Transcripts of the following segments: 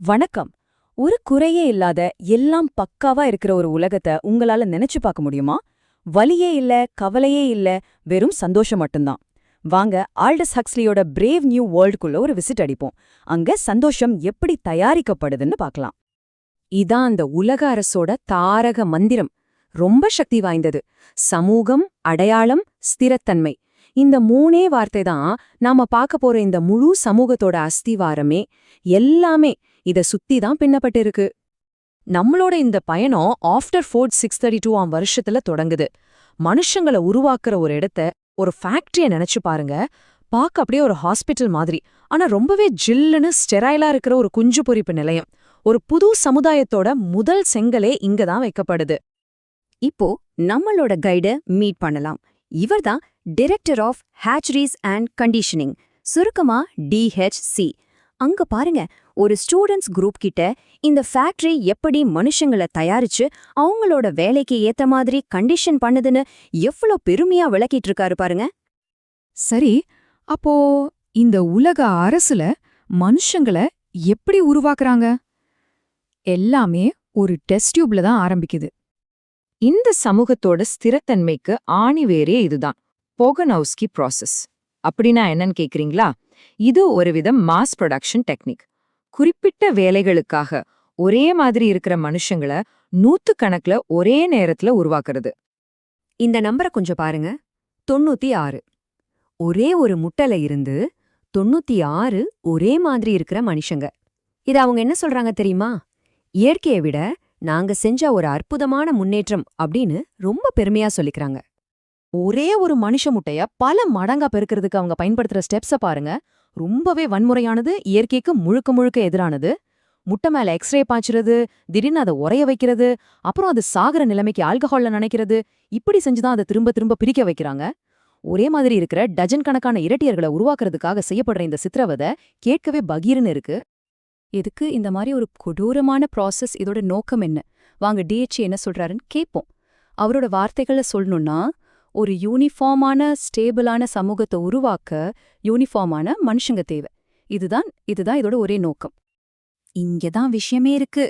வணக்கம். ஒரு குறையே இல்லாத எல்லாம் பக்காவா இருக்கிற ஒரு உலகத்தை உங்களால நினைச்சு பார்க்க முடியுமா? வலியே இல்ல கவலையே இல்ல வெறும் சந்தோஷம் மட்டும்தான். வாங்க ஆல்டஸ் ஹக்ஸ்லியோட பிரேவ் நியூ வேர்ல்டுக்குள்ள ஒரு விசிட் அடிப்போம். அங்க சந்தோஷம் எப்படி தயாரிக்கப்படுதுன்னு பார்க்கலாம். இதான் அந்த உலக அரசோட தாரக மந்திரம். ரொம்ப சக்தி வாய்ந்தது. சமூகம் அடையாளம் ஸ்திரத்தன்மை. இந்த மூணே வார்த்தை தான் நாம பார்க்க போற இந்த முழு சமூகத்தோட அஸ்திவாரமே. எல்லாமே இத சுத்தி தான் பின்னப்பட்டிருக்கு. நம்மளோட இந்த பயணம் after Ford six thirty two ஆம் வருஷத்துல தொடங்குது. மனுஷங்களை உருவாக்குற ஒரு இடத்த ஒரு ஃபேக்டரிய நினைச்சு பாருங்க. பார்க்க அப்படியே ஒரு ஹாஸ்பிட்டல் மாதிரி. ஆனா ரொம்பவே ஜில்லுன்னு ஸ்டெரைலா இருக்கிற ஒரு குஞ்சு பொறிப்பு நிலையம். ஒரு புது சமுதாயத்தோட முதல் செங்கலே இங்க தான் வைக்கப்படுது. இப்போ நம்மளோட கைட மீட் பண்ணலாம். இவர்தான் director of hatcheries and conditioning சுருக்கமா டிஹெச்சி அங்க பாருங்க ஒரு ஸ்டூடெண்ட்ஸ் குரூப் கிட்ட இந்த ஃபேக்டரி எப்படி மனுஷங்கள தயாரிச்சு அவங்களோட வேலைக்கு ஏத்த மாதிரி கண்டிஷன் பண்ணுதுன்னு எவ்வளோ பெருமையா விளக்கிட்டு இருக்காரு பாருங்க. சரி அப்போ இந்த உலக அரசுல மனுஷங்கள எப்படி உருவாக்குறாங்க? எல்லாமே ஒரு டெஸ்ட் டியூப்ல தான் ஆரம்பிக்குது. இந்த சமூகத்தோட ஸ்திரத்தன்மைக்கு ஆணிவேரே இதுதான். Bokanovsky process. அப்படின்னா என்னன்னு கேக்குறீங்களா? இது ஒரு விதம் மாஸ் ப்ரொடக்ஷன் டெக்னிக் குறிப்பிட்ட வேலைகளுக்காக ஒரே மாதிரி இருக்கிற மனுஷங்கள நூத்துக்கணக்குல ஒரே நேரத்துல உருவாக்குறது. இந்த நம்பரை கொஞ்சம் பாருங்க. தொண்ணூத்தி ஆறு ஒரே ஒரு முட்டல இருந்து தொண்ணூத்தி ஆறு ஒரே மாதிரி இருக்கிற மனுஷங்க. இது அவங்க என்ன சொல்றாங்க தெரியுமா? இயற்கையை விட நாங்க செஞ்ச ஒரு அற்புதமான முன்னேற்றம் அப்படின்னு ரொம்ப பெருமையா சொல்லிக்கிறாங்க. ஒரே ஒரு மனுஷ முட்டைய பல மடங்கா பெருக்கிறதுக்கு அவங்க பயன்படுத்துற ஸ்டெப்ஸ பாருங்க. ரொம்பவே வன்முறையானது இயற்கைக்கு முழுக்க முழுக்க எதிரானது. முட்டை மேல எக்ஸ்ரே பாய்ச்சுறது திடீர்னு அதை உரைய வைக்கிறது அப்புறம் அது சாகுற நிலைமைக்கு ஆல்கஹால்ல நினைக்கிறது இப்படி செஞ்சுதான் அதை திரும்ப திரும்ப பிரிக்க வைக்கிறாங்க. ஒரே மாதிரி இருக்கிற டஜன் கணக்கான இரட்டியர்களை உருவாக்குறதுக்காக செய்யப்படுற இந்த சித்திரவதை கேட்கவே பகீர்னு இருக்கு. எதுக்கு இந்த மாதிரி ஒரு கொடூரமான ப்ராசஸ் இதோட நோக்கம் என்ன? வாங்க டிஹெச்சி என்ன சொல்றாருன்னு கேட்போம். அவரோட வார்த்தைகளை சொல்லணும்னா ஒரு யூனிஃபார்மான ஸ்டேபிளான சமூகத்தை உருவாக்க யூனிஃபார்மான மனுஷங்க தேவை. இதுதான் இதுதான் இதோட ஒரே நோக்கம். இங்கதான் விஷயமே இருக்கு.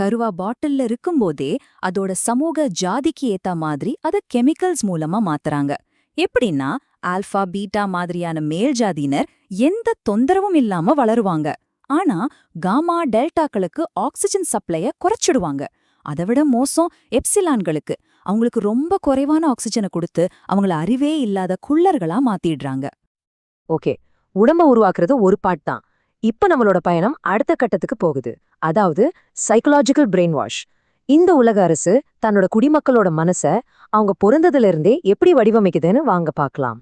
கருவா பாட்டில்ல இருக்கும்போதே அதோட சமூக ஜாதிக்கு ஏத்த மாதிரி அத கெமிக்கல்ஸ் மூலமா மாத்துறாங்க. எப்படின்னா ஆல்பா பீட்டா மாதிரியான மேல் ஜாதியினர் எந்த தொந்தரவும் இல்லாம வளருவாங்க. ஆனா காமா டெல்டாக்களுக்கு ஆக்சிஜன் சப்ளைய குறைச்சிடுவாங்க. அதைவிட மோசம் எப்சிலான்களுக்கு. அவங்களுக்கு ரொம்ப குறைவான ஆக்சிஜனை கொடுத்து அவங்கள அறிவே இல்லாத குள்ளர்களா மாத்திடுறாங்க. ஓகே. உடம்ப உருவாக்குறது ஒரு பாட் தான். இப்ப நம்மளோட பயணம் அடுத்த கட்டத்துக்கு போகுது. அதாவது சைக்கலாஜிக்கல் பிரெயின் வாஷ் இந்த உலக அரசு தன்னோட குடிமக்களோட மனச அவங்க பிறந்ததுல இருந்தே எப்படி வடிவமைக்குதுன்னு வாங்க பார்க்கலாம்.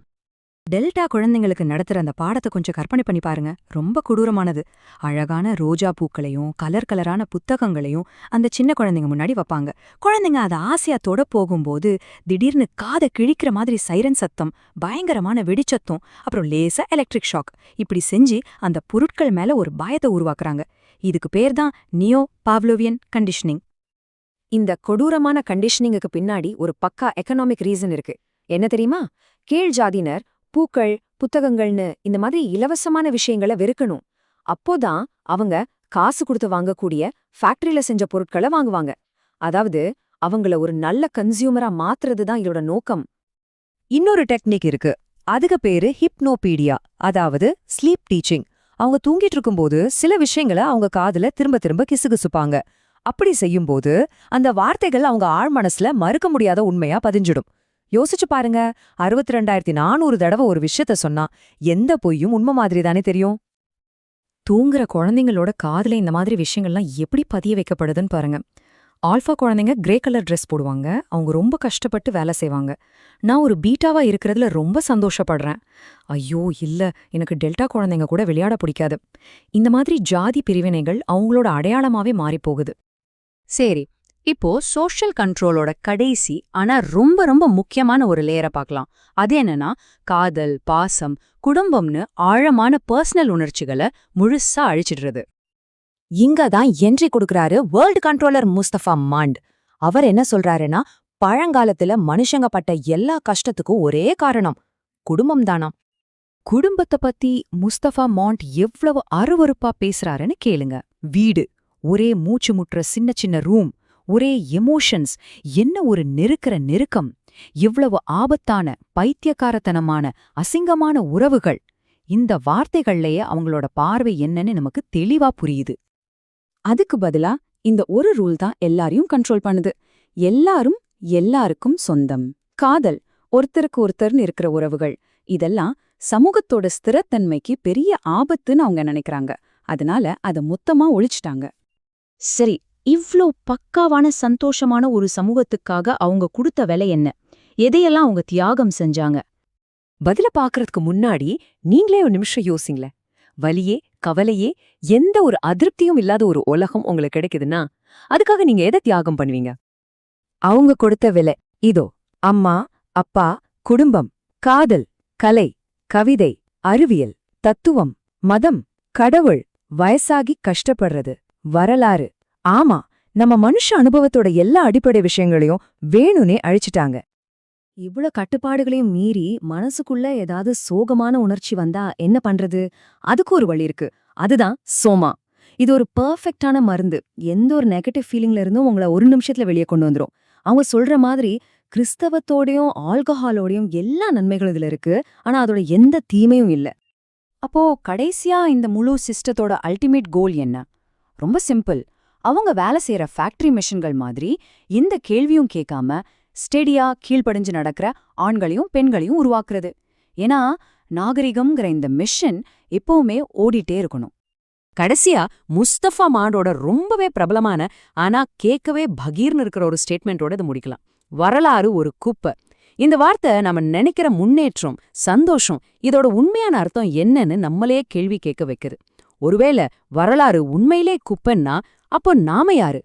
டெல்டா குழந்தைங்களுக்கு நடத்துற அந்த பாடத்தை கொஞ்சம் கற்பனை பண்ணி பாருங்க. ரொம்ப கொடூரமானது. அழகான ரோஜா பூக்களையும் கலர் கலரான புத்தகங்களையும் அந்த சின்ன குழந்தைங்க முன்னாடி வைப்பாங்க. குழந்தைங்க அதை ஆசையா தொட போகும்போது திடீர்னு காதை கிழிக்கிற மாதிரி சைரன் சத்தம் பயங்கரமான வெடிச்சத்தம் அப்புறம் லேசா எலக்ட்ரிக் ஷாக் இப்படி செஞ்சு அந்த பொருட்கள் மேல ஒரு பயத்தை உருவாக்குறாங்க. இதுக்கு பேர் தான் நியோ பாவ்லோவியன் கண்டிஷனிங் இந்த கொடூரமான கண்டிஷனிங்குக்கு பின்னாடி ஒரு பக்கா எக்கனாமிக் ரீசன் இருக்கு. என்ன தெரியுமா? கீழ் ஜாதியினர் பூக்கள் புத்தகங்கள்னு இந்த மாதிரி இலவசமான விஷயங்களை வெறுக்கணும். அப்போதான் அவங்க காசு கொடுத்து வாங்கக்கூடிய ஃபேக்டரியில செஞ்ச பொருட்களை வாங்குவாங்க. அதாவது அவங்கள ஒரு நல்ல கன்சியூமரா மாத்துறது தான் இதோட நோக்கம். இன்னொரு டெக்னிக் இருக்கு. அதுக்கு பேரு ஹிப்னோபீடியா அதாவது ஸ்லீப் டீச்சிங் அவங்க தூங்கிட்டு இருக்கும்போது சில விஷயங்களை அவங்க காதுல திரும்ப திரும்ப கிசுகிசுப்பாங்க. அப்படி செய்யும்போது அந்த வார்த்தைகள் அவங்க ஆழ்மனசுல மறுக்க முடியாத உண்மையா பதிஞ்சிடும். யோசிச்சு பாருங்க. அறுபத்தி ரெண்டாயிரத்தி நானூறு தடவை ஒரு விஷயத்த சொன்னா எந்த பொய்யும் உண்மை மாதிரி தானே தெரியும்? தூங்குற குழந்தைங்களோட காதுல இந்த மாதிரி விஷயங்கள்லாம் எப்படி பதிய வைக்கப்படுதுன்னு பாருங்க. ஆல்ஃபா குழந்தைங்க கிரே கலர் ட்ரெஸ் போடுவாங்க. அவங்க ரொம்ப கஷ்டப்பட்டு வேலை செய்வாங்க. நான் ஒரு பீட்டாவா இருக்கிறதுல ரொம்ப சந்தோஷப்படுறேன். ஐயோ இல்ல எனக்கு டெல்டா குழந்தைங்க கூட விளையாட பிடிக்காது. இந்த மாதிரி ஜாதி பிரிவினைகள் அவங்களோட அடையாளமாவே மாறிப்போகுது சரி இப்போ சோஷியல் கண்ட்ரோலோட கடைசி ஆனா ரொம்ப ரொம்ப முக்கியமான ஒரு லேயரை பார்க்கலாம். அது என்னன்னா காதல் பாசம் குடும்பம்னு ஆழமான பர்சனல் உணர்ச்சிகளை முழுசா அழிச்சிடுறது. இங்க தான் என்ட்ரி கொடுக்கறாரு வேர்ல்டு கண்ட்ரோலர் முஸ்தபா மாண்ட். அவர் என்ன சொல்றாருன்னா பழங்காலத்துல மனுஷங்க பட்ட எல்லா கஷ்டத்துக்கும் ஒரே காரணம் குடும்பம் தானாம் குடும்பத்தை பத்தி முஸ்தபா மாண்ட் எவ்வளவு அருவருப்பா பேசுறாருன்னு கேளுங்க. வீடு ஒரே மூச்சு முட்டுற சின்ன சின்ன ரூம் ஒரே எமோஷன்ஸ் என்ன ஒரு நெருக்கிற நெருக்கம் இவ்வளவு ஆபத்தான பைத்தியக்காரத்தனமான அசிங்கமான உறவுகள். இந்த வார்த்தைகள்லயே அவங்களோட பார்வை என்னன்னு நமக்கு தெளிவா புரியுது. அதுக்கு பதிலா இந்த ஒரு ரூல் தான் எல்லாரையும் கண்ட்ரோல் பண்ணுது. எல்லாரும் எல்லாருக்கும் சொந்தம். காதல் ஒருத்தருக்கு ஒருத்தர்னு இருக்கிற உறவுகள் இதெல்லாம் சமூகத்தோட ஸ்திரத்தன்மைக்கு பெரிய ஆபத்துன்னு அவங்க நினைக்கிறாங்க. அதனால அத மொத்தமா ஒழிச்சிட்டாங்க. சரி இவ்ளோ பக்காவான சந்தோஷமான ஒரு சமூகத்துக்காக அவங்க கொடுத்த விலை என்ன? எதையெல்லாம் அவங்க தியாகம் செஞ்சாங்க? பதில பாக்குறதுக்கு முன்னாடி நீங்களே ஒரு நிமிஷம் யோசிங்களேன். வலியே கவலையே எந்த ஒரு அதிருப்தியும் இல்லாத ஒரு உலகம் உங்களுக்கு கிடைக்குதுன்னா அதுக்காக நீங்க எதை தியாகம் பண்ணுவீங்க? அவங்க கொடுத்த விலை. இதோ அம்மா அப்பா குடும்பம் காதல் கலை கவிதை அறிவியல் தத்துவம் மதம் கடவுள் வயசாகி கஷ்டப்படுறது வரலாறு. ஆமா நம்ம மனுஷ அனுபவத்தோட எல்லா அடிப்படை விஷயங்களையும் வேணும்னே அழிச்சிட்டாங்க. இவ்ளோ கட்டுப்பாடுகளையும் மீறி மனசுக்குள்ள ஏதாவது சோகமான உணர்ச்சி வந்தா என்ன பண்றது? அதுக்கு ஒரு வழி இருக்கு. அதுதான் சோமா. இது ஒரு பெர்ஃபெக்ட்டான மருந்து. எந்த ஒரு நெகட்டிவ் ஃபீலிங்ல இருந்தும் உங்களை ஒரு நிமிஷத்துல வெளியே கொண்டு வந்துரும். அவங்க சொல்ற மாதிரி கிறிஸ்தவத்தோடையும் ஆல்கஹாலோடையும் எல்லா நன்மைகளும் இதுல இருக்கு. ஆனா அதோட எந்த தீமையும் இல்ல. அப்போ கடைசியா இந்த முழு சிஸ்டத்தோட அல்டிமேட் கோல் என்ன? ரொம்ப சிம்பிள் அவங்க வேலை செய்யற ஃபேக்டரி மெஷின்கள் மாதிரி இந்த கேள்வியும் கேட்காம ஸ்டெடியா கீழ்ப்படிஞ்சு நடக்கிற ஆண்களையும் பெண்களையும் உருவாக்குறது. ஏன்னா நாகரிகம்ங்கிற இந்த மிஷன் எப்பவுமே ஓடிட்டே இருக்கணும். கடைசியா முஸ்தபா மாடோட ரொம்பவே பிரபலமான ஆனா கேட்கவே பகீர்னு இருக்கிற ஒரு ஸ்டேட்மெண்டோட இது முடிக்கலாம். வரலாறு ஒரு குப்பை. இந்த வார்த்தை நம்ம நினைக்கிற முன்னேற்றம் சந்தோஷம் இதோட உண்மையான அர்த்தம் என்னன்னு நம்மளே கேள்வி கேட்க வைக்குது. ஒருவேளை வரலாறு உண்மையிலே குப்பைன்னா அப்போ நாம யாரு?